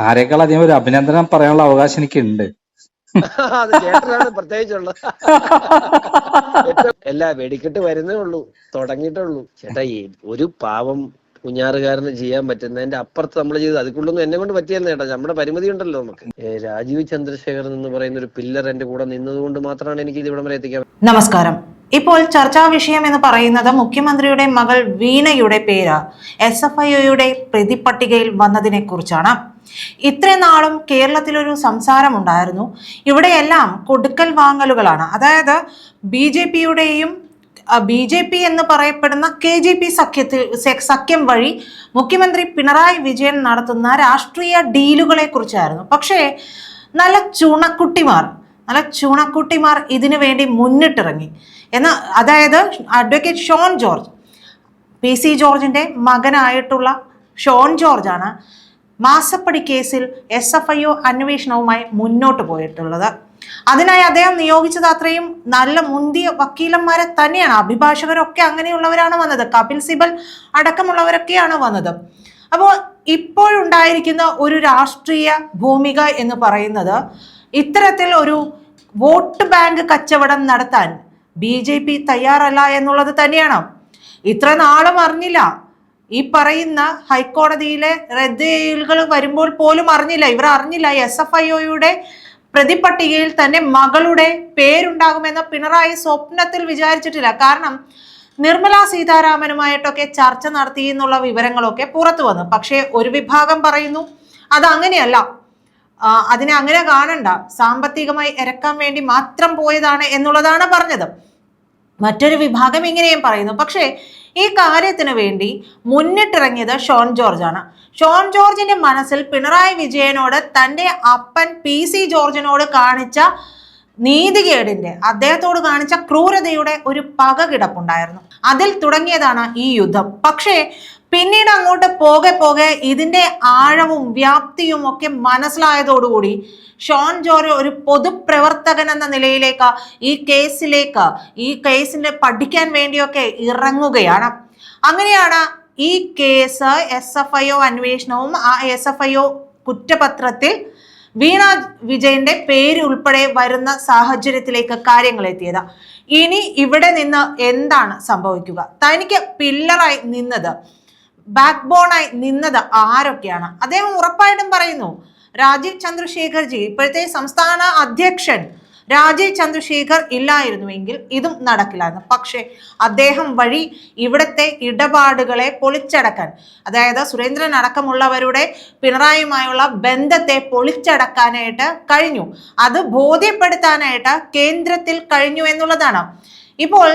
ആരെക്കാൾ അധികം ഒരു അഭിനന്ദനം പറയാനുള്ള അവകാശം എനിക്കുണ്ട്. അത് ചേട്ടനാണ് പ്രത്യേകിച്ചുള്ളത്. എല്ലാ വെടിക്കെട്ട് വരുന്നേ ഉള്ളൂ തുടങ്ങിയിട്ടുള്ളൂ ചേട്ടാ ഒരു പാവം കുഞ്ഞാറുകാരന് ചെയ്യാൻ പറ്റുന്നതിന്റെ അപ്പുറത്ത് നമ്മൾ ചെയ്ത് അതിക്കുള്ളൊന്നും എന്നെ കൊണ്ട് പറ്റിയെന്ന് ചേട്ടാ. നമ്മുടെ പരിമിതി ഉണ്ടല്ലോ നമുക്ക്. രാജീവ് ചന്ദ്രശേഖരൻ എന്ന് പറയുന്ന ഒരു പില്ലർ എന്റെ കൂടെ നിന്നതുകൊണ്ട് മാത്രമാണ് എനിക്ക് ഇത് ഇവിടം വരെ എത്തിക്കാൻ നമസ്കാരം. ഇപ്പോൾ ചർച്ചാ വിഷയം എന്ന് പറയുന്നത് മുഖ്യമന്ത്രിയുടെ മകൾ വീണയുടെ പേര്. എസ് എഫ് ഐ ഒയുടെ പ്രതിപട്ടികയിൽ വന്നതിനെ കുറിച്ചാണ് ഇത്രയും നാളും കേരളത്തിലൊരു സംസാരമുണ്ടായിരുന്നു. ഇവിടെയെല്ലാം കൊടുക്കൽ വാങ്ങലുകളാണ്. അതായത് ബി ജെ പിയുടെയും ബി ജെ പി എന്ന് പറയപ്പെടുന്ന കെ ജെ പി സഖ്യത്തിൽ സഖ്യം വഴി മുഖ്യമന്ത്രി പിണറായി വിജയൻ നടത്തുന്ന രാഷ്ട്രീയ ഡീലുകളെ കുറിച്ചായിരുന്നു. പക്ഷേ നല്ല ചുണക്കുട്ടിമാർ നല്ല ചുണക്കുട്ടിമാർ ഇതിനു വേണ്ടി മുന്നിട്ടിറങ്ങി. എന്ന അതായത് advocate Shone George P C ജോർജിന്റെ മകനായിട്ടുള്ള ഷോൺ ജോർജാണ് മാസപ്പടി കേസിൽ എസ് എഫ് ഐ ഒ അന്വേഷണവുമായി മുന്നോട്ട് പോയിട്ടുള്ളത്. അതിനായി അദ്ദേഹം നിയോഗിച്ചത് അത്രയും നല്ല മുന്തിയ വക്കീലന്മാരെ തന്നെയാണ്. അഭിഭാഷകരൊക്കെ അങ്ങനെയുള്ളവരാണ് വന്നത്. കപിൽ സിബൽ അടക്കമുള്ളവരൊക്കെയാണ് വന്നത്. അപ്പോൾ ഇപ്പോഴുണ്ടായിരിക്കുന്ന ഒരു രാഷ്ട്രീയ ഭൂമിക എന്ന് പറയുന്നത് ഇത്തരത്തിൽ ഒരു വോട്ട് ബാങ്ക് കച്ചവടം നടത്താൻ ബി ജെ പി തയ്യാറല്ല എന്നുള്ളത് തന്നെയാണ്. ഇത്ര നാളും അറിഞ്ഞില്ല. ഈ പറയുന്ന ഹൈക്കോടതിയിലെ റദ്ദുകൾ വരുമ്പോൾ പോലും അറിഞ്ഞില്ല. ഇവർ അറിഞ്ഞില്ല എസ് എഫ് ഐ ഒയുടെ പ്രതിപട്ടികയിൽ തന്നെ മകളുടെ പേരുണ്ടാകുമെന്ന് പിണറായി സ്വപ്നത്തിൽ വിചാരിച്ചിട്ടില്ല. കാരണം നിർമ്മല സീതാരാമനുമായിട്ടൊക്കെ ചർച്ച നടത്തി എന്നുള്ള വിവരങ്ങളൊക്കെ പുറത്തു വന്നു. പക്ഷേ ഒരു വിഭാഗം പറയുന്നു അത് അങ്ങനെയല്ല. അതിനെ അങ്ങനെ കാണണ്ട. സാമ്പത്തികമായി ഇറക്കാൻ വേണ്ടി മാത്രം പോയതാണ് എന്നുള്ളതാണ് പറഞ്ഞത്. മറ്റൊരു വിഭാഗം ഇങ്ങനെയും പറയുന്നു. പക്ഷേ ഈ കാര്യത്തിന് വേണ്ടി മുന്നിട്ടിറങ്ങിയത് ഷോൺ ജോർജാണ്. ഷോൺ ജോർജിന്റെ മനസ്സിൽ പിണറായി വിജയനോട് തന്റെ അപ്പൻ പി സി ജോർജിനോട് കാണിച്ച നീതികേടിന്റെ അദ്ദേഹത്തോട് കാണിച്ച ക്രൂരതയുടെ ഒരു പക കിടപ്പുണ്ടായിരുന്നു അതിൽ തുടങ്ങിയതാണ് ഈ യുദ്ധം. പക്ഷേ പിന്നീട് അങ്ങോട്ട് പോകെ പോകെ ഇതിന്റെ ആഴവും വ്യാപ്തിയും ഒക്കെ മനസ്സിലായതോടുകൂടി ഷോൺ ജോർജ് ഒരു പൊതുപ്രവർത്തകൻ എന്ന നിലയിലേക്ക് ഈ കേസിലേക്ക് ഈ കേസിന്റെ പഠിക്കാൻ വേണ്ടിയൊക്കെ ഇറങ്ങുകയാണ്. അങ്ങനെയാണ് ഈ case S F I O അന്വേഷണവും ആ എസ് എഫ് ഐ ഒ കുറ്റപത്രത്തിൽ വീണ വിജയന്റെ പേര് ഉൾപ്പെടെ വരുന്ന സാഹചര്യത്തിലേക്ക് കാര്യങ്ങൾ എത്തിയത്. ഇനി ഇവിടെ നിന്ന് എന്താണ് സംഭവിക്കുക? തനിക്ക് പില്ലറായി നിന്നത് ബാക്ക് ബോണായി നിന്നത് ആരൊക്കെയാണ്? അദ്ദേഹം ഉറപ്പായിട്ടും പറയുന്നു രാജീവ് ചന്ദ്രശേഖർജി ഇപ്പോഴത്തെ സംസ്ഥാന അധ്യക്ഷൻ രാജീവ് ചന്ദ്രശേഖർ ഇല്ലായിരുന്നുവെങ്കിൽ ഇതും നടക്കില്ലായിരുന്നു. പക്ഷേ അദ്ദേഹം വഴി ഇവിടുത്തെ ഇടപാടുകളെ പൊളിച്ചടക്കാൻ അതായത് സുരേന്ദ്രൻ അടക്കമുള്ളവരുടെ പിണറായിയുമായുള്ള ബന്ധത്തെ പൊളിച്ചടക്കാനായിട്ട് കഴിഞ്ഞു. അത് ബോധ്യപ്പെടുത്താനായിട്ട് കേന്ദ്രത്തിൽ കഴിഞ്ഞു എന്നുള്ളതാണ്. ഇപ്പോൾ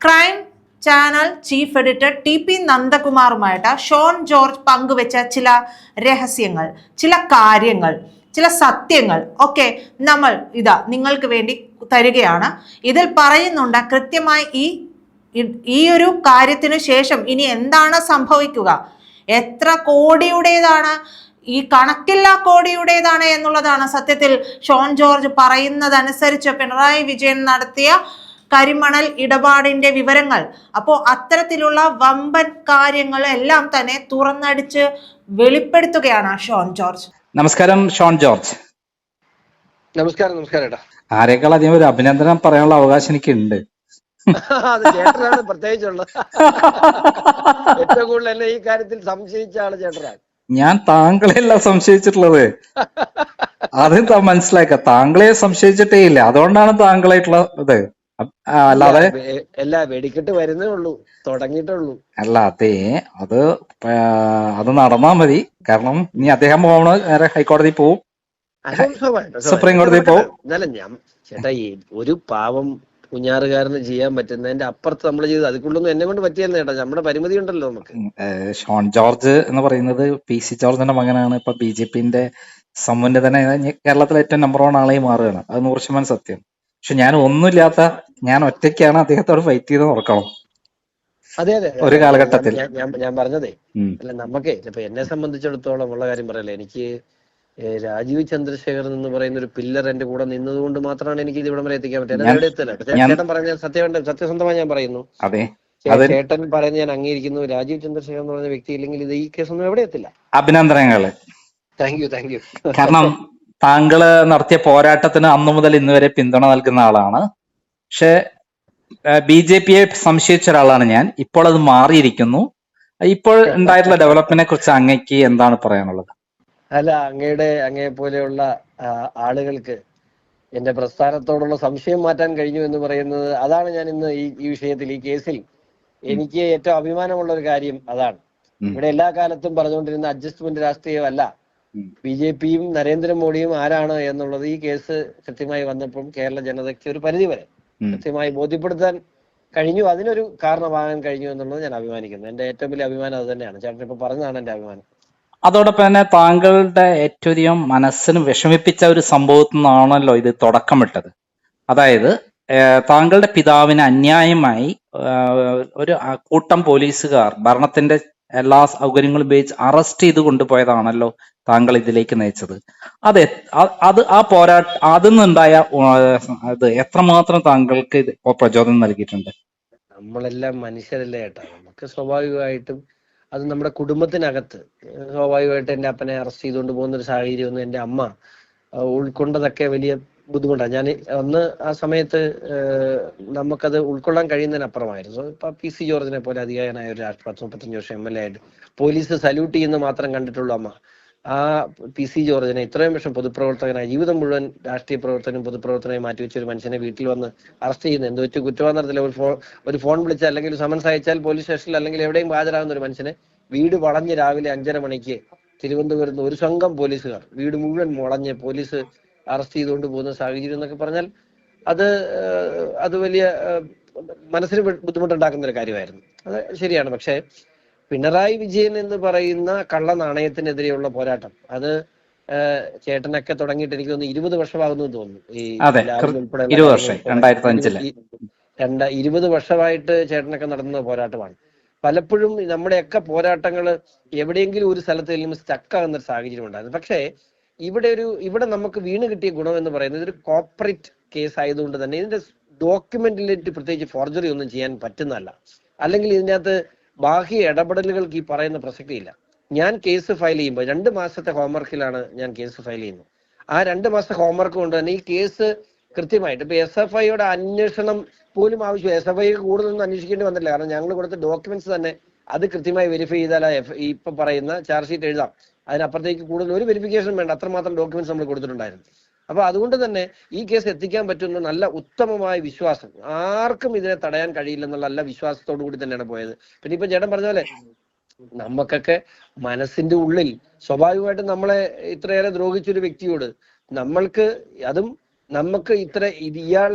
crime channel chief editor T P നന്ദകുമാറുമായിട്ട് Shone George പങ്കുവെച്ച ചില രഹസ്യങ്ങൾ ചില കാര്യങ്ങൾ ചില സത്യങ്ങൾ. ഒക്കെ നമ്മൾ ഇതാ നിങ്ങൾക്ക് വേണ്ടി തരികയാണ്. ഇതിൽ പറയുന്നുണ്ട് കൃത്യമായി ഈ ഈ ഒരു കാര്യത്തിനു ശേഷം ഇനി എന്താണ് സംഭവിക്കുക? എത്ര കോടിയുടേതാണ്? ഈ കണക്കില്ല കോടിയുടേതാണ് എന്നുള്ളതാണ് സത്യത്തിൽ ഷോൺ ജോർജ് പറയുന്നതനുസരിച്ച് പിണറായി വിജയൻ നടത്തിയ കരിമണൽ ഇടപാടിന്റെ വിവരങ്ങൾ. അപ്പോൾ അത്തരത്തിലുള്ള വമ്പൻ കാര്യങ്ങൾ എല്ലാം തന്നെ തുറന്നടിച്ച് വെളിപ്പെടുത്തുകയാണ് ഷോൺ ജോർജ്. നമസ്കാരം ഷോൺ ജോർജ്. നമസ്കാരം നമസ്കാരം ആരെക്കാൾ അധികം ഒരു അഭിനന്ദനം പറയാനുള്ള അവകാശം എനിക്കുണ്ട്. ചേട്ടനാണ് പ്രത്യേകിച്ചുള്ളത്. ഏറ്റവും കൂടുതൽ എന്നെ ഈ കാര്യത്തിൽ സംശയിച്ച ആൾ ചേട്ടനാണ്. ഞാൻ താങ്കളെയല്ല സംശയിച്ചിട്ടുള്ളത്. അത് മനസ്സിലാക്ക താങ്കളെ സംശയിച്ചിട്ടേ ഇല്ല. അതുകൊണ്ടാണ് താങ്കളായിട്ടുള്ള ഇത്. അല്ലാതെ എല്ലാ വെടിക്കെട്ട് വരുന്നേ ഉള്ളൂ. തുടങ്ങിയിട്ടുള്ളൂ അല്ല അതെ അത് അത് നടന്നാ മതി. കാരണം ഇനി അദ്ദേഹം പോകണ നേരെ ഹൈക്കോടതി പോവും. അത് സുപ്രീം കോടതി പോവും. ചേട്ടാ ഒരു പാവം കുഞ്ഞാറുകാരന് ചെയ്യാൻ പറ്റുന്നതിന്റെ അപ്പുറത്ത് നമ്മൾ ചെയ്ത് അതിക്കുള്ളൊന്നും എന്നെ കൊണ്ട് പറ്റിയെന്ന് ചേട്ടാ. നമ്മുടെ പരിമിതി ഉണ്ടല്ലോ നമുക്ക്. ഷോൺ ജോർജ് എന്ന് പറയുന്നത് പി സി ജോർജിന്റെ മകനാണ്. ഇപ്പൊ ബി ജെ പിന്റെ സമുന്നതനെ കേരളത്തിലെ ഏറ്റവും നമ്പർ വൺ ആളായി മാറുകയാണ്. അത് നൂറ് ശതമാനം സത്യം. പക്ഷെ ഞാൻ ഒന്നുമില്ലാത്ത ഞാൻ ഒറ്റയ്ക്കാണ് അദ്ദേഹത്തോട് ഫൈറ്റ് ചെയ്ത് ഓർക്കണം അതെ അതെ ഒരു കാലഘട്ടത്തിൽ. ഞാൻ- ഞാൻ പറഞ്ഞതേ. അല്ല നമുക്ക് ഇപ്പൊ എന്നെ സംബന്ധിച്ചിടത്തോളം ഉള്ള കാര്യം പറയല്ലേ എനിക്ക് രാജീവ് ചന്ദ്രശേഖർ എന്ന് പറയുന്ന ഒരു പില്ലർ എന്റെ കൂടെ നിന്നതുകൊണ്ട് മാത്രമാണ് എനിക്ക് ഇത് ഇവിടം വരെ എത്തിക്കാൻ പറ്റിയത്. എത്തില്ല. ചേട്ടൻ പറഞ്ഞ സത്യം സത്യസന്ധമായി ഞാൻ പറയുന്നു. അതെ. ചേട്ടൻ പറയുന്ന ഞാൻ അംഗീകരിക്കുന്നു. രാജീവ് ചന്ദ്രശേഖർ എന്ന് പറയുന്ന വ്യക്തി ഇല്ലെങ്കിൽ ഇത് ഈ കേസൊന്നും എവിടെ എത്തില്ല. അഭിനന്ദനങ്ങൾ. താങ്ക് യു താങ്ക് യു കാരണം താങ്കൾ നടത്തിയ പോരാട്ടത്തിന് അന്നു മുതൽ ഇന്നുവരെ പിന്തുണ നൽകുന്ന ആളാണ്. പക്ഷെ ബി ജെ പിയെ സംശയിച്ച ഒരാളാണ് ഞാൻ. ഇപ്പോൾ അത് മാറിയിരിക്കുന്നു. ഇപ്പോൾ ഉണ്ടായിട്ടുള്ള ഡെവലപ്മെന്റിനെ കുറിച്ച് അങ്ങയ്ക്ക് എന്താണ് പറയാനുള്ളത്? അല്ല അങ്ങയുടെ അങ്ങയെ പോലെയുള്ള ആളുകൾക്ക് എന്റെ പ്രസ്ഥാനത്തോടുള്ള സംശയം മാറ്റാൻ കഴിഞ്ഞു എന്ന് പറയുന്നത് അതാണ് ഞാൻ ഇന്ന് ഈ ഈ വിഷയത്തിൽ ഈ കേസിൽ എനിക്ക് ഏറ്റവും അഭിമാനമുള്ള ഒരു കാര്യം അതാണ്. ഇവിടെ എല്ലാ കാലത്തും പറഞ്ഞുകൊണ്ടിരുന്ന അഡ്ജസ്റ്റ്മെന്റ് രാഷ്ട്രീയമല്ല. ബി ജെ പിയും നരേന്ദ്രമോദിയും ആരാണ് എന്നുള്ളത് ഈ കേസ് കൃത്യമായി വന്നപ്പോൾ കേരള ജനതയ്ക്ക് ഒരു പരിധി വരെ. കൃത്യമായി ബോധ്യപ്പെടുത്താൻ കഴിഞ്ഞു. അതിനൊരു കാരണമാകാൻ കഴിഞ്ഞു എന്നുള്ളത് ഞാൻ അഭിമാനിക്കുന്നു. എന്റെ ഏറ്റവും വലിയ അഭിമാനം അത് തന്നെയാണ്. ചേട്ടൻ ഇപ്പൊ പറഞ്ഞതാണ് എന്റെ അഭിമാനം. അതോടൊപ്പം തന്നെ താങ്കളുടെ ഏറ്റവും അധികം മനസ്സിന് വിഷമിപ്പിച്ച ഒരു സംഭവത്തിൽ നിന്നാണല്ലോ ഇത് തുടക്കമിട്ടത്. അതായത് താങ്കളുടെ പിതാവിന് അന്യായമായി ഒരു കൂട്ടം പോലീസുകാർ ഭരണത്തിന്റെ എല്ലാ സൗകര്യങ്ങളും ഉപയോഗിച്ച് അറസ്റ്റ് ചെയ്ത് കൊണ്ടുപോയതാണല്ലോ താങ്കൾ ഇതിലേക്ക് നയിച്ചത്. അത് അത് ആ പോരാട്ട അതിൽ നിന്നുണ്ടായ അത് എത്രമാത്രം താങ്കൾക്ക് പ്രചോദനം നൽകിയിട്ടുണ്ട്? നമ്മളെല്ലാം മനുഷ്യരല്ലേ ഏട്ടാ. നമുക്ക് സ്വാഭാവികമായിട്ടും അത് നമ്മുടെ കുടുംബത്തിനകത്ത് സ്വാഭാവികമായിട്ട് എന്റെ അപ്പനെ അറസ്റ്റ് ചെയ്തുകൊണ്ട് പോകുന്ന ഒരു സാഹചര്യം ഒന്നും എന്റെ അമ്മ ഉൾക്കൊണ്ടതൊക്കെ വലിയ ബുദ്ധിമുട്ടാണ് ഞാൻ അന്ന് ആ സമയത്ത് നമുക്കത് ഉൾക്കൊള്ളാൻ കഴിയുന്നതിനപ്പുറമായിരുന്നു. ഇപ്പൊ പി സി ജോർജിനെ പോലെ അധികാരനായ ഒരു രാഷ്ട്രപതി പത്ത് മുപ്പത്തഞ്ച് വർഷം എം എൽ എ ആയിട്ട് പോലീസ് സല്യൂട്ട് ചെയ്യുന്ന മാത്രം കണ്ടിട്ടുള്ളൂ അമ്മ. ആ പി സി ജോർജിനെ ഇത്രയും വർഷം പൊതുപ്രവർത്തകനായി ജീവിതം മുഴുവൻ രാഷ്ട്രീയ പ്രവർത്തനം പൊതുപ്രവർത്തനമായി മാറ്റിവെച്ച ഒരു മനുഷ്യനെ വീട്ടിൽ വന്ന് അറസ്റ്റ് ചെയ്യുന്ന എന്ത് വെച്ച് കുറ്റവാന്നത്തില്ല ഒരു ഫോൺ ഒരു ഫോൺ വിളിച്ചാൽ അല്ലെങ്കിൽ ഒരു സമൻസ് അയച്ചാൽ പോലീസ് സ്റ്റേഷനിൽ അല്ലെങ്കിൽ എവിടെയും ഹാജരാകുന്ന ഒരു മനുഷ്യനെ വീട് വളഞ്ഞ് രാവിലെ അഞ്ചര മണിക്ക് തിരുവനന്തപുരത്ത് ഒരു സംഘം പോലീസുകാർ വീട് മുഴുവൻ മുളഞ്ഞ് പോലീസ് അറസ്റ്റ് ചെയ്തുകൊണ്ട് പോകുന്ന സാഹചര്യം എന്നൊക്കെ പറഞ്ഞാൽ അത് അത് വലിയ മനസ്സിന് ബുദ്ധിമുട്ടുണ്ടാക്കുന്ന ഒരു കാര്യമായിരുന്നു. അത് ശരിയാണ്. പക്ഷേ പിണറായി വിജയൻ എന്ന് പറയുന്ന കള്ള നാണയത്തിനെതിരെയുള്ള പോരാട്ടം അത് ചേട്ടനൊക്കെ തുടങ്ങിയിട്ട് എനിക്ക് തോന്നുന്നു ഇരുപത് വർഷമാകുന്നു തോന്നുന്നു. ഈ ഇരുപത് വർഷം, രണ്ടായിരത്തി അഞ്ചിൽ. ഇരുപത്തി- രണ്ട ഇരുപത് വർഷമായിട്ട് ചേട്ടനൊക്കെ നടന്ന പോരാട്ടമാണ്. പലപ്പോഴും നമ്മുടെയൊക്കെ പോരാട്ടങ്ങൾ എവിടെയെങ്കിലും ഒരു സ്ഥലത്ത് സ്റ്റക്ക് ആകുന്ന ഒരു സാഹചര്യം ഉണ്ടായിരുന്നു. പക്ഷേ ഇവിടെ ഒരു ഇവിടെ നമുക്ക് വീണ് കിട്ടിയ ഗുണം എന്ന് പറയുന്നത് ഇതൊരു കോപ്പറേറ്റ് കേസ് ആയതുകൊണ്ട് തന്നെ ഇതിന്റെ ഡോക്യുമെന്റിലേക്ക് പ്രത്യേകിച്ച് ഫോർജറി ഒന്നും ചെയ്യാൻ പറ്റുന്നതല്ല. അല്ലെങ്കിൽ ഇതിനകത്ത് ബാഹ്യ ഇടപെടലുകൾക്ക് ഈ പറയുന്ന പ്രസക്തിയില്ല ഞാൻ കേസ് ഫയൽ ചെയ്യുമ്പോൾ രണ്ട് മാസത്തെ ഹോംവർക്കിലാണ് ഞാൻ കേസ് ഫയൽ ചെയ്യുന്നത്. ആ രണ്ട് മാസത്തെ ഹോംവർക്ക് കൊണ്ട് തന്നെ ഈ കേസ് കൃത്യമായിട്ട് ഇപ്പൊ എസ് എഫ് ഐയുടെ അന്വേഷണം പോലും ആവശ്യം എസ് എഫ് ഐ കൂടുതലൊന്നും അന്വേഷിക്കേണ്ടി വന്നില്ല കാരണം ഞങ്ങൾ കൊടുത്ത ഡോക്യുമെന്റ്സ് തന്നെ അത് കൃത്യമായി വെരിഫൈ ചെയ്താൽ ഇപ്പൊ പറയുന്ന ചാർജ് ഷീറ്റ് എഴുതാം. അതിനപ്പുറത്തേക്ക് കൂടുതൽ ഒരു വെരിഫിക്കേഷൻ വേണ്ട. അത്രമാത്രം ഡോക്യുമെന്റ്സ് നമ്മൾ കൊടുത്തിട്ടുണ്ടായിരുന്നു. അപ്പൊ അതുകൊണ്ട് തന്നെ ഈ കേസ് എത്തിക്കാൻ പറ്റുന്ന നല്ല ഉത്തമമായ വിശ്വാസം. ആർക്കും ഇതിനെ തടയാൻ കഴിയില്ലെന്നുള്ള നല്ല വിശ്വാസത്തോടു കൂടി തന്നെയാണ് പോയത്. പിന്നെ ഇപ്പൊ ചേട്ടൻ പറഞ്ഞ പോലെ നമുക്കൊക്കെ മനസ്സിന്റെ ഉള്ളിൽ സ്വാഭാവികമായിട്ടും നമ്മളെ ഇത്രയേറെ ദ്രോഹിച്ച ഒരു വ്യക്തിയോട് നമ്മൾക്ക് അതും നമുക്ക് ഇത്ര ഇത് ഇയാൾ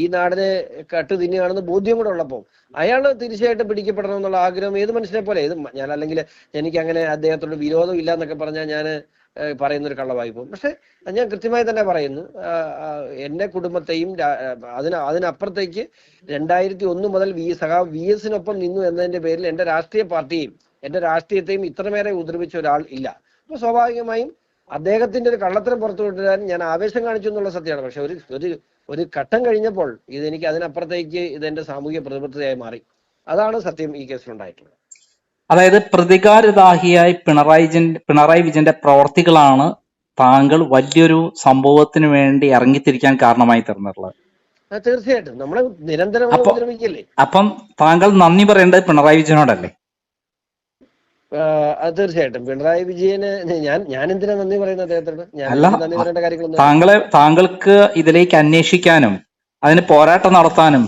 ഈ നാടിനെ കട്ട് തിന്നുകയാണെന്ന് ബോധ്യം കൂടെ ഉള്ളപ്പോൾ അയാൾ തീർച്ചയായിട്ടും പിടിക്കപ്പെടണം എന്നുള്ള ആഗ്രഹം ഏത് മനുഷ്യനെ പോലെ? ഏത് ഞാൻ അല്ലെങ്കിൽ എനിക്ക് അങ്ങനെ അദ്ദേഹത്തോട് വിരോധം ഇല്ല എന്നൊക്കെ പറഞ്ഞാൽ ഞാൻ പറയുന്ന ഒരു കള്ളവായി പോകും. പക്ഷെ ഞാൻ കൃത്യമായി തന്നെ പറയുന്നു. എന്റെ കുടുംബത്തെയും അതിന് അതിനപ്പുറത്തേക്ക് രണ്ടായിരത്തി ഒന്ന് മുതൽ വി സഖാ വി എസിനൊപ്പം നിന്നു എന്നതിന്റെ പേരിൽ എന്റെ രാഷ്ട്രീയ പാർട്ടിയെയും എന്റെ രാഷ്ട്രീയത്തെയും ഇത്രമേറെ ഉപദ്രവിച്ച ഒരാൾ ഇല്ല. അപ്പൊ സ്വാഭാവികമായും അദ്ദേഹത്തിന്റെ ഒരു കള്ളത്തരം പുറത്തു കൊണ്ടുവരാൻ ഞാൻ ആവേശം കാണിച്ചു എന്നുള്ള സത്യമാണ്. പക്ഷെ ഒരു ഒരു ഒരു ഘട്ടം കഴിഞ്ഞപ്പോൾ ഇത് എനിക്ക് അതിനപ്പുറത്തേക്ക് ഇതെന്റെ സാമൂഹിക പ്രതിബദ്ധതയായി മാറി. അതാണ് സത്യം ഈ കേസിൽ ഉണ്ടായിട്ടുള്ളത്. അതായത് പ്രതികാരദാഹിയായി പിണറായി പിണറായി വിജയന്റെ പ്രവർത്തികളാണ് താങ്കൾ വലിയൊരു സംഭവത്തിന് വേണ്ടി ഇറങ്ങിത്തിരിക്കാൻ കാരണമായി തീർന്നിട്ടുള്ളത്. തീർച്ചയായിട്ടും. നമ്മളെ നിരന്തരം അപ്പം താങ്കൾ നന്ദി പറയേണ്ടത് പിണറായി വിജയനോടല്ലേ? അത് തീർച്ചയായിട്ടും. പിണറായി വിജയന് ഞാൻ ഞാൻ എന്തിനാ നന്ദി പറയുന്നത് അദ്ദേഹത്തോട് ഞാൻ താങ്കളെ താങ്കൾക്ക് ഇതിലേക്ക് അന്വേഷിക്കാനും അതിന് പോരാട്ടം നടത്താനും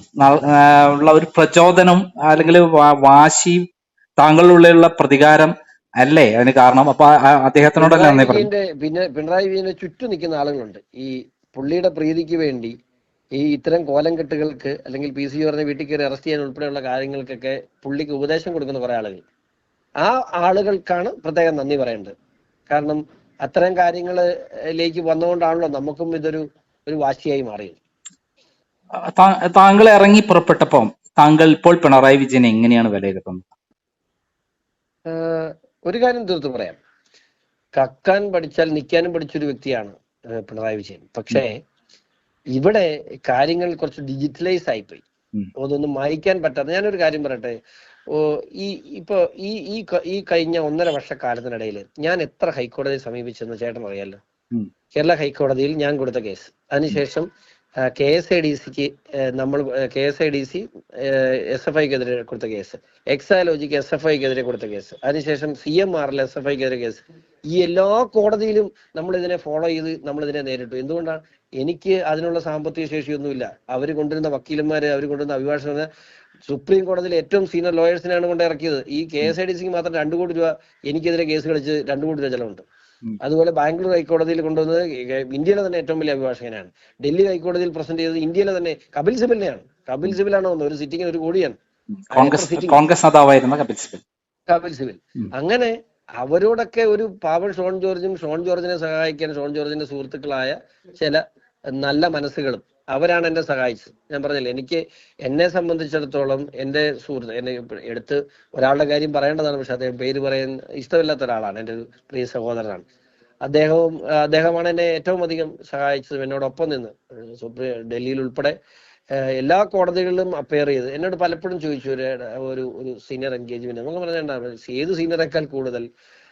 ഉള്ള ഒരു പ്രചോദനം അല്ലെങ്കിൽ വാശി താങ്കളുടെ ഉള്ളിലുള്ള പ്രതികാരം അല്ലേ? അതിന് കാരണം അപ്പൊ അദ്ദേഹത്തിനോടല്ലേ നന്ദി പിന്നെ പിണറായി വിജയനെ ചുറ്റും നിൽക്കുന്ന ആളുകളുണ്ട്. ഈ പുള്ളിയുടെ പ്രീതിക്ക് വേണ്ടി ഈ ഇത്തരം കോലം കെട്ടുകൾക്ക് അല്ലെങ്കിൽ പി സി ജോർജിനെ വീട്ടിൽ കയറി അറസ്റ്റ് ചെയ്യാൻ ഉൾപ്പെടെയുള്ള കാര്യങ്ങൾക്കൊക്കെ പുള്ളിക്ക് ഉപദേശം കൊടുക്കുന്ന കുറെ ആളുകൾ. ആ ആളുകൾക്കാണ് പ്രത്യേകം നന്ദി പറയേണ്ടത്. കാരണം അത്തരം കാര്യങ്ങളിലേക്ക് വന്നുകൊണ്ടാണല്ലോ നമുക്കും ഇതൊരു ഒരു വാശിയായി മാറിയത്. താങ്കൾ ഇറങ്ങി പുറപ്പെട്ടപ്പം താങ്കൾ ഇപ്പോൾ പിണറായി വിജയൻ എങ്ങനെയാണ് വിലയിരുത്തുന്നത്? ഒരു കാര്യം തീർത്ത് പറയാം. കക്കാൻ പഠിച്ചാൽ നിൽക്കാനും പഠിച്ചൊരു വ്യക്തിയാണ് പിണറായി വിജയൻ. പക്ഷേ ഇവിടെ കാര്യങ്ങൾ കുറച്ച് ഡിജിറ്റലൈസ് ആയിപ്പോയി. അതൊന്നും മായ്ക്കാൻ പറ്റാത്ത ഞാനൊരു കാര്യം പറയട്ടെ. ഈ ഇപ്പൊ ഈ ഈ ഈ കഴിഞ്ഞ ഒന്നര വർഷക്കാലത്തിനിടയിൽ ഞാൻ എത്ര ഹൈക്കോടതിയെ സമീപിച്ചെന്ന് ചേട്ടൻ അറിയാലോ? കേരള ഹൈക്കോടതിയിൽ ഞാൻ കൊടുത്ത കേസ്. അതിനുശേഷം കെ എസ് ഐ ഡി സിക്ക് നമ്മൾ K S I D C S F ഐക്കെതിരെ കൊടുത്ത കേസ്. എക്സാലോജിക്ക് എസ് എഫ് ഐക്കെതിരെ കൊടുത്ത കേസ്. അതിനുശേഷം സി എം ആറിൽ എസ് എഫ് ഐക്കെതിരെ കേസ്. ഈ എല്ലാ കോടതിയിലും നമ്മൾ ഇതിനെ ഫോളോ ചെയ്ത് നമ്മൾ ഇതിനെ നേരിട്ടു. എന്തുകൊണ്ടാണ് എനിക്ക് അതിനുള്ള സാമ്പത്തിക ശേഷിയൊന്നുമില്ല. അവർ കൊണ്ടുവരുന്ന വക്കീലന്മാര് അവർ കൊണ്ടുവരുന്ന അഭിഭാഷകർ സുപ്രീം കോടതിയിൽ ഏറ്റവും സീനിയർ ലോയേഴ്സിനാണ് കൊണ്ട് ഇറക്കിയത്. ഈ കെ എസ് ഐ ഡി സിക്ക് മാത്രം രണ്ടു കോടി രൂപ എനിക്കെതിരെ കേസ് കളിച്ച് രണ്ടു കോടി രൂപ ചെലവുണ്ട്. അതുപോലെ ബാംഗ്ലൂർ ഹൈക്കോടതിയിൽ കൊണ്ടുവന്നത് ഇന്ത്യയിലെ തന്നെ ഏറ്റവും വലിയ അഭിഭാഷകനാണ്. ഡൽഹി ഹൈക്കോടതിയിൽ പ്രസന്റ് ചെയ്തത് ഇന്ത്യയിലെ തന്നെ കപിൽ സിബലിനെയാണ്. കപിൽ സിബിലാണ് വന്നത്. ഒരു സിറ്റിങ്ങിന് ഒരു കോടിയാണ്. കോൺഗ്രസ് നേതാവായിരുന്ന കപിൽ സിബിൽ. കപിൽ സിബിൽ. അങ്ങനെ അവരോടൊക്കെ ഒരു പാവൻ ഷോൺ ജോർജും ഷോൺ ജോർജിനെ സഹായിക്കാൻ ഷോൺ ജോർജിന്റെ സുഹൃത്തുക്കളായ ചില നല്ല മനസ്സുകളും അവരാണ് എന്നെ സഹായിച്ചത്. ഞാൻ പറഞ്ഞില്ലേ എനിക്ക് എന്നെ സംബന്ധിച്ചിടത്തോളം എന്റെ സുഹൃത്ത് എന്നെ എടുത്ത് ഒരാളുടെ കാര്യം പറയേണ്ടതാണ് പക്ഷെ അദ്ദേഹം പേര് പറയാൻ ഇഷ്ടമില്ലാത്ത ഒരാളാണ് എന്റെ ഒരു പ്രിയ സഹോദരനാണ്. അദ്ദേഹവും അദ്ദേഹമാണ് എന്നെ ഏറ്റവും അധികം സഹായിച്ചത് എന്നോടൊപ്പം നിന്ന്. സുപ്രീം ഡൽഹിയിൽ ഉൾപ്പെടെ എല്ലാ കോടതികളിലും അപ്പയർ ചെയ്ത് എന്നോട് പലപ്പോഴും ചോദിച്ചു ഒരു ഒരു സീനിയർ എൻഗേജ്മെന്റ് നമുക്ക് പറഞ്ഞാൽ ഏത് സീനിയറേക്കാൾ കൂടുതൽ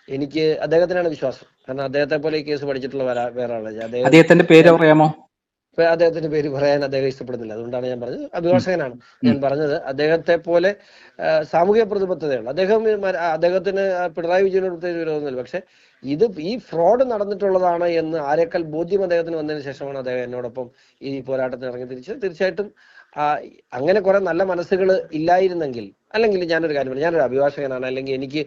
എനിക്ക് അദ്ദേഹത്തിനാണ് വിശ്വാസം. കാരണം അദ്ദേഹത്തെ പോലെ കേസ് പഠിച്ചിട്ടുള്ള വേറെ ആളാണ് അദ്ദേഹത്തിന്റെ പേര് പറയാമോ അദ്ദേഹത്തിന്റെ പേര് പറയാൻ അദ്ദേഹം ഇഷ്ടപ്പെടുന്നില്ല. അതുകൊണ്ടാണ് ഞാൻ പറഞ്ഞത്. അഭിഭാഷകനാണ് ഞാൻ പറഞ്ഞത്. അദ്ദേഹത്തെ പോലെ സാമൂഹ്യ സാമൂഹിക പ്രതിബദ്ധതയുള്ള അദ്ദേഹം അദ്ദേഹത്തിന് പിണറായി വിജയനോട് പ്രത്യേകിച്ച് വിരോധമൊന്നുമില്ല. പക്ഷെ ഇത് ഈ ഫ്രോഡ് നടന്നിട്ടുള്ളതാണ് എന്ന് ആരെക്കാൾ ബോധ്യം അദ്ദേഹത്തിന് വന്നതിന് ശേഷമാണ് അദ്ദേഹം എന്നോടൊപ്പം ഈ പോരാട്ടത്തിന് ഇറങ്ങി തിരിച്ചത്. തീർച്ചയായിട്ടും അങ്ങനെ കുറെ നല്ല മനസ്സുകൾ ഇല്ലായിരുന്നെങ്കിൽ അല്ലെങ്കിൽ ഞാനൊരു കാര്യം പറഞ്ഞു ഞാനൊരു അഭിഭാഷകനാണ്. അല്ലെങ്കിൽ എനിക്ക്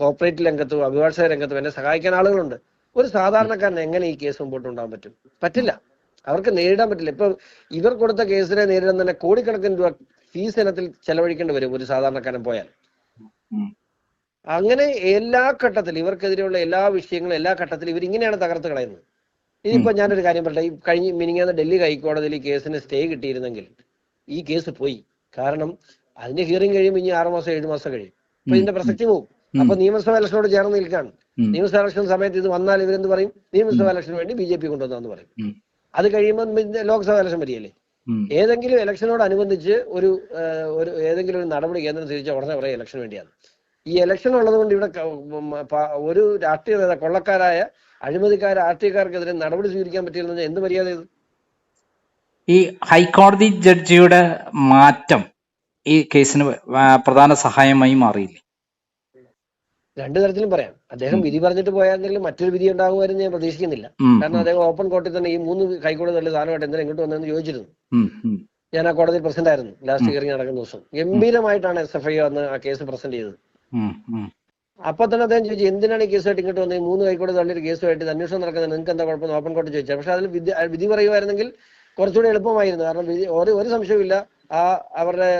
കോർപ്പറേറ്റ് രംഗത്തും അഭിഭാഷക രംഗത്തും എന്നെ സഹായിക്കാൻ ആളുകളുണ്ട്. ഒരു സാധാരണക്കാരൻ എങ്ങനെ ഈ കേസ് മുമ്പോട്ട് കൊണ്ടുപോകാൻ പറ്റും? പറ്റില്ല. അവർക്ക് നേരിടാൻ പറ്റില്ല. ഇപ്പൊ ഇവർ കൊടുത്ത കേസിനെ നേരിടാൻ തന്നെ കോടിക്കണക്കിന് രൂപ ഫീസ് ഇനത്തിൽ ചെലവഴിക്കേണ്ടി വരും ഒരു സാധാരണക്കാരൻ പോയാൽ. അങ്ങനെ എല്ലാ ഘട്ടത്തിലും ഇവർക്കെതിരെയുള്ള എല്ലാ വിഷയങ്ങളും എല്ലാ ഘട്ടത്തിലും ഇവർ ഇങ്ങനെയാണ് തകർത്ത് കളയുന്നത്. ഇനിയിപ്പോ ഞാനൊരു കാര്യം പറയട്ടെ ഈ കഴിഞ്ഞ മിനിങ്ങാന്ന് ഡൽഹി ഹൈക്കോടതിയിൽ ഈ കേസിന് സ്റ്റേ കിട്ടിയിരുന്നെങ്കിൽ ഈ കേസ് പോയി. കാരണം അതിന്റെ ഹിയറിംഗ് കഴിയുമ്പോൾ ഇനി ആറു മാസം ഏഴു മാസം കഴിയും. അപ്പൊ ഇതിന്റെ പ്രസക്തി പോകും അപ്പൊ നിയമസഭാ ഇലക്ഷനോട് ചേർന്ന് നിൽക്കാണ്. നിയമസഭാ ഇലക്ഷൻ സമയത്ത് ഇത് വന്നാൽ ഇവരെന്ത് പറയും? നിയമസഭാ ഇലക്ഷന് വേണ്ടി ബി ജെ പി കൊണ്ടുവന്നു പറയും. അത് കഴിയുമ്പോൾ ലോക്സഭാ ഇലക്ഷൻ വരികയല്ലേ? ഏതെങ്കിലും ഇലക്ഷനോട് അനുബന്ധിച്ച് ഒരു ഒരു ഏതെങ്കിലും ഒരു നടപടി കേന്ദ്രം തിരിച്ച ഉടനെ പറയാം ഇലക്ഷൻ വേണ്ടിയാണ്. ഈ ഇലക്ഷൻ ഉള്ളത് കൊണ്ട് ഇവിടെ ഒരു രാഷ്ട്രീയ നേതാ കൊള്ളക്കാരായ അഴിമതിക്കാർ രാഷ്ട്രീയക്കാർക്കെതിരെ നടപടി സ്വീകരിക്കാൻ പറ്റില്ലെന്ന് എന്ത് മര്യാദ ഇത്? ഈ ഹൈക്കോടതി ജഡ്ജിയുടെ മാറ്റം ഈ കേസിന് പ്രധാന സഹായമായി മാറിയില്ലേ? രണ്ടു തരത്തിലും പറയാം. അദ്ദേഹം വിധി പറഞ്ഞിട്ട് പോയാൽ മറ്റൊരു വിധി ഉണ്ടാകുമായിരുന്നു ഞാൻ പ്രതീക്ഷിക്കുന്നില്ല. കാരണം അദ്ദേഹം ഓപ്പൺ കോർട്ടിൽ തന്നെ ഈ മൂന്ന് ഹൈക്കോടതി തള്ളി സാധനമായിട്ട് എന്തിനാ ഇങ്ങോട്ട് വന്നതെന്ന് ചോദിച്ചിരുന്നു. ഞാൻ ആ കോടതിയിൽ പ്രസന്റ് ആയിരുന്നു. ലാസ്റ്റ് ഹിയറിംഗ് നടക്കുന്ന ദിവസം. ഗംഭീരമായിട്ടാണ് എസ് എഫ് ഐ വന്ന് ആ കേസ് പ്രസന്റ് ചെയ്തത്. അപ്പൊ തന്നെ അദ്ദേഹം ചോദിച്ചു എന്തിനാണ് ഈ കേസുമായിട്ട് ഇങ്ങോട്ട് വന്നത്? മൂന്ന് ഹൈക്കോടതി തള്ളിയൊരു കേസുമായിട്ട് അന്വേഷണം നടക്കുന്നത് നിങ്ങൾക്ക് എന്താ കുഴപ്പം ഓപ്പൺ കോർട്ട് ചോദിച്ചത് പക്ഷെ അതിൽ വിധി വിധി പറയുമായിരുന്നെങ്കിൽ കുറച്ചുകൂടി എളുപ്പമായിരുന്നു. കാരണം ഒരു ഒരു സംശയവുമില്ല. ആ അവരുടെ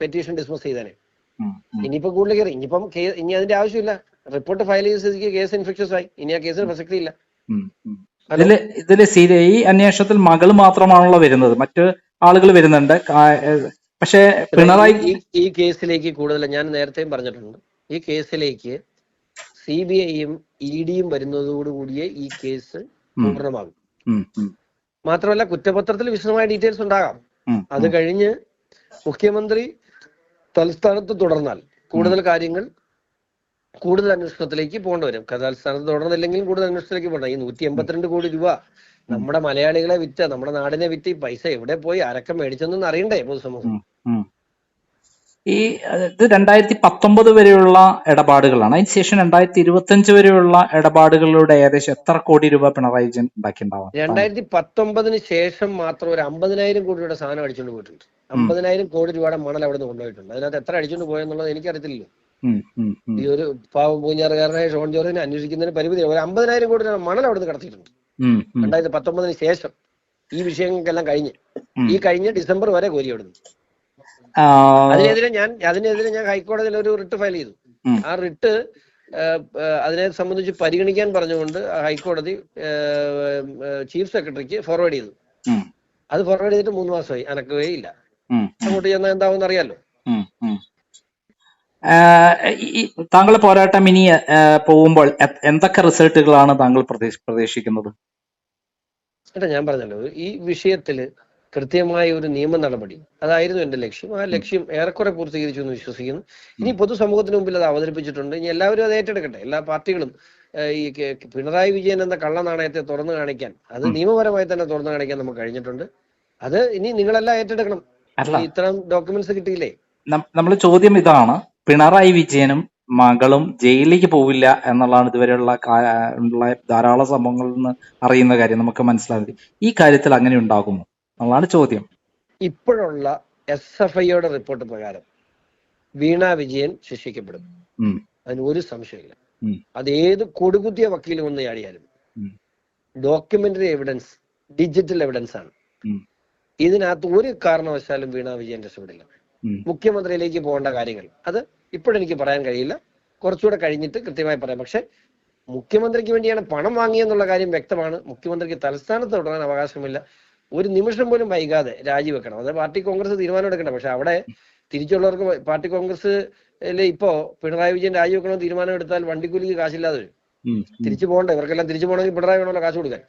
പെറ്റീഷൻ ഡിസ്മിസ് ചെയ്തേനെ. ഇനിയിപ്പോ കൂടുതൽ കയറി ഇനിയിപ്പം ഇനി അതിന്റെ ആവശ്യമില്ല. റിപ്പോർട്ട് ഫയൽ ചെയ്ത സ്ഥിതിക്ക് കേസ് ഇൻഫെക്ഷ്യസ് ആയി. ഇനി ആ കേസിന് പ്രസക്തി ഇല്ല. ഇതിൽ ഇതിൽ സീരിയ ഈ അന്വേഷണത്തിൽ മകൾ മാത്രമാണല്ലോ വരുന്നത്. മറ്റു ആളുകൾ വരുന്നുണ്ട്. പക്ഷേ പിണറായി ഈ കേസിലേക്ക് കൂടുതൽ ഞാൻ നേരത്തെയും പറഞ്ഞിട്ടുണ്ട്. ഈ കേസിലേക്ക് സി ബി ഐയും ഇ ഡിയും വരുന്നതോടുകൂടിയേ ഈ കേസ്. പൂർണമാകും. മാത്രമല്ല കുറ്റപത്രത്തിൽ വിശദമായ ഡീറ്റെയിൽസ് ഉണ്ടാകാം. അത് കഴിഞ്ഞ് മുഖ്യമന്ത്രി തലസ്ഥാനത്ത് തുടർന്നാൽ കൂടുതൽ കാര്യങ്ങൾ കൂടുതൽ അന്വേഷണത്തിലേക്ക് പോകേണ്ടി വരും. തലസ്ഥാനത്ത് തുടർന്നില്ലെങ്കിലും കൂടുതൽ അന്വേഷണത്തിലേക്ക് പോകണം ഈ നൂറ്റി എൺപത്തിരണ്ട് കോടി രൂപ നമ്മുടെ മലയാളികളെ വിറ്റ നമ്മുടെ നാടിനെ വിറ്റ് ഈ പൈസ എവിടെ പോയി? ആരൊക്കെ മേടിച്ചെന്നൊന്നും അറിയണ്ടേ പൊതുസമൂഹം. ഈ ഇത് രണ്ടായിരത്തി പത്തൊമ്പത് വരെയുള്ള ഇടപാടുകളാണ്. അതിനുശേഷം രണ്ടായിരത്തി ഇരുപത്തി അഞ്ച് വരെയുള്ള ഇടപാടുകളിലൂടെ ഏകദേശം എത്ര കോടി രൂപ പിണറായി വിജയൻ ഉണ്ടാക്കിയിട്ടുണ്ടാവാം രണ്ടായിരത്തി പത്തൊമ്പതിന് ശേഷം മാത്രം ഒരു അമ്പതിനായിരം കോടി രൂപയുടെ സാധനം അടിച്ചുകൊണ്ട് പോയിട്ടുണ്ട്. അമ്പതിനായിരം കോടി രൂപയുടെ മണൽ അവിടെ നിന്ന് കൊണ്ടുപോയിട്ടുണ്ട്. അതിനകത്ത് എത്ര അടിച്ചുകൊണ്ട് പോയെന്നുള്ളത് എനിക്കറിയത്തില്ലല്ലോ. ഈ ഒരു പാവം പൂഞ്ഞാറുകാരനായ ഷോൺ ജോർജിനെ അന്വേഷിക്കുന്നതിന് പരിമിതി ഒരു അമ്പതിനായിരം കോടി രൂപ മണൽ അവിടെ നിന്ന് കടത്തിയിട്ടുണ്ട്. രണ്ടായിരത്തി പത്തൊമ്പതിന് ശേഷം ഈ വിഷയങ്ങൾക്കെല്ലാം കഴിഞ്ഞ്. ഈ കഴിഞ്ഞ ഡിസംബർ വരെ കോരി അവിടുന്ന്. അതിനെതിരെ ഞാൻ അതിനെതിരെ ഞാൻ ഹൈക്കോടതിയിൽ ഒരു റിട്ട് ഫയൽ ചെയ്തു. ആ റിട്ട് അതിനെ സംബന്ധിച്ച് പരിഗണിക്കാൻ പറഞ്ഞുകൊണ്ട് ഹൈക്കോടതി ചീഫ് സെക്രട്ടറിക്ക് ഫോർവേഡ് ചെയ്തു. അത് ഫോർവേഡ് ചെയ്തിട്ട് മൂന്ന് മാസമായി അനക്കുകയേ ഇല്ല ഉം, അങ്ങോട്ട് ചെന്നാൽ എന്താവും അറിയാലോ താങ്കൾ പോരാട്ടം ഇനി പോകുമ്പോൾ എന്തൊക്കെ റിസൾട്ടുകളാണ് താങ്കൾ പ്രതീക്ഷ- പ്രതീക്ഷിക്കുന്നത്? ഏട്ടാ ഞാൻ പറഞ്ഞല്ലോ ഈ വിഷയത്തിൽ കൃത്യമായ ഒരു നിയമ നടപടി അതായിരുന്നു എന്റെ ലക്ഷ്യം. ആ ലക്ഷ്യം ഏറെക്കുറെ പൂർത്തീകരിച്ചു എന്ന് വിശ്വസിക്കുന്നു. ഇനി പൊതുസമൂഹത്തിന് മുമ്പിൽ അത് അവതരിപ്പിച്ചിട്ടുണ്ട്. ഇനി എല്ലാവരും അത് ഏറ്റെടുക്കട്ടെ. എല്ലാ പാർട്ടികളും ഈ പിണറായി വിജയൻ എന്ന കള്ളനാണയത്തെ തുറന്നു കാണിക്കാൻ അത് നിയമപരമായി തന്നെ തുറന്നു കാണിക്കാൻ നമുക്ക് കഴിഞ്ഞിട്ടുണ്ട്. അത് ഇനി നിങ്ങളെല്ലാം ഏറ്റെടുക്കണം. ഇത്തരം ഡോക്യുമെന്റ്സ് കിട്ടിയില്ലേ? നമ്മൾ ചോദ്യം ഇതാണ്. പിണറായി വിജയനും മകളും ജയിലിലേക്ക് പോവില്ല എന്നുള്ളതാണ് ഇതുവരെയുള്ള ഉള്ള ധാരാളം സംഭവങ്ങളിൽ നിന്ന് അറിയുന്ന കാര്യം. നമുക്ക് മനസ്സിലാകുന്നത് ഈ കാര്യത്തിൽ അങ്ങനെ ഉണ്ടാകുമോ എന്നുള്ളതാണ് ചോദ്യം. ഇപ്പോഴുള്ള എസ് എഫ് ഐയുടെ റിപ്പോർട്ട് പ്രകാരം വീണ വിജയൻ ശിക്ഷിക്കപ്പെടും. അതിന് ഒരു സംശയമില്ല അത് ഏത് കൊടുകുത്തിയ വക്കീലും ഒന്ന് ചാടിയാലും ഡോക്യുമെന്ററി എവിഡൻസ് ഡിജിറ്റൽ എവിഡൻസ് ആണ്. ഇതിനകത്ത് ഒരു കാരണവശാലും വീണ വിജയൻ രക്ഷപ്പെടില്ല. മുഖ്യമന്ത്രിയിലേക്ക് പോകേണ്ട കാര്യങ്ങൾ. അത് ഇപ്പോഴെനിക്ക് പറയാൻ കഴിയില്ല. കുറച്ചുകൂടെ കഴിഞ്ഞിട്ട് കൃത്യമായി പറയാം. പക്ഷെ മുഖ്യമന്ത്രിക്ക് വേണ്ടിയാണ് പണം വാങ്ങിയെന്നുള്ള കാര്യം വ്യക്തമാണ്. മുഖ്യമന്ത്രിക്ക് തലസ്ഥാനത്ത് തുടരാൻ അവകാശമില്ല. ഒരു നിമിഷം പോലും വൈകാതെ രാജിവെക്കണം. അത് പാർട്ടി കോൺഗ്രസ് തീരുമാനം എടുക്കണം പക്ഷെ അവിടെ തിരിച്ചുള്ളവർക്ക് പാർട്ടി കോൺഗ്രസ് ഇപ്പോ പിണറായി വിജയൻ രാജിവെക്കണം തീരുമാനം എടുത്താൽ വണ്ടിക്കൂലിക്ക് കാശില്ലാതെ വരും. തിരിച്ചു പോകണ്ടേ. ഇവർക്കെല്ലാം തിരിച്ചു പോകണമെങ്കിൽ പിണറായി വേണമല്ലോ കാശ് കൊടുക്കാൻ.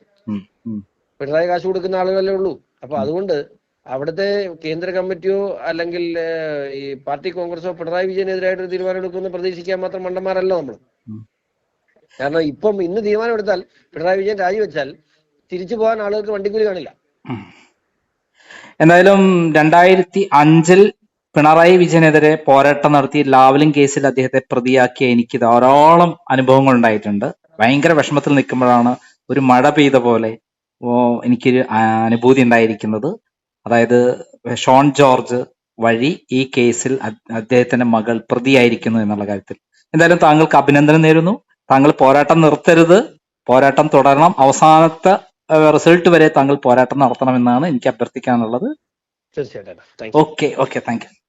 പിണറായി കാശ് കൊടുക്കുന്ന ആളുകളല്ലേ ഉള്ളൂ. അപ്പൊ അതുകൊണ്ട് അവിടുത്തെ കേന്ദ്ര കമ്മിറ്റിയോ അല്ലെങ്കിൽ ഈ പാർട്ടി കോൺഗ്രസോ പിണറായി വിജയനെതിരായിട്ട് ഒരു തീരുമാനം എടുക്കുമെന്ന് പ്രതീക്ഷിക്കാൻ മാത്രം മണ്ടന്മാരല്ല നമ്മൾ കാരണം ഇപ്പം ഇന്ന് തീരുമാനം എടുത്താൽ പിണറായി വിജയൻ രാജിവെച്ചാൽ തിരിച്ചു പോകാൻ ആളുകൾക്ക് വണ്ടിക്കൂലി കാണില്ല. എന്തായാലും രണ്ടായിരത്തി അഞ്ചിൽ പിണറായി വിജയനെതിരെ പോരാട്ടം നടത്തി ലാവലിംഗ് കേസിൽ അദ്ദേഹത്തെ പ്രതിയാക്കിയ എനിക്ക് ധാരാളം അനുഭവങ്ങൾ ഉണ്ടായിട്ടുണ്ട് ഭയങ്കര വിഷമത്തിൽ നിൽക്കുമ്പോഴാണ് ഒരു മഴ പെയ്ത പോലെ എനിക്കൊരു അനുഭൂതി ഉണ്ടായിരിക്കുന്നത്. അതായത് ഷോൺ ജോർജ് വഴി ഈ കേസിൽ അദ്ദേഹത്തിന്റെ മകൾ പ്രതിയായിരിക്കുന്നു എന്നുള്ള കാര്യത്തിൽ. എന്തായാലും താങ്കൾക്ക് അഭിനന്ദനം നേരുന്നു. താങ്കൾ പോരാട്ടം നിർത്തരുത്. പോരാട്ടം തുടരണം. അവസാനത്തെ റിസൾട്ട് വരെ താങ്കൾ പോരാട്ടം നടത്തണം എന്നാണ് എനിക്ക് അഭ്യർത്ഥിക്കാനുള്ളത്. തീർച്ചയായിട്ടും. Okay okay. Thank you.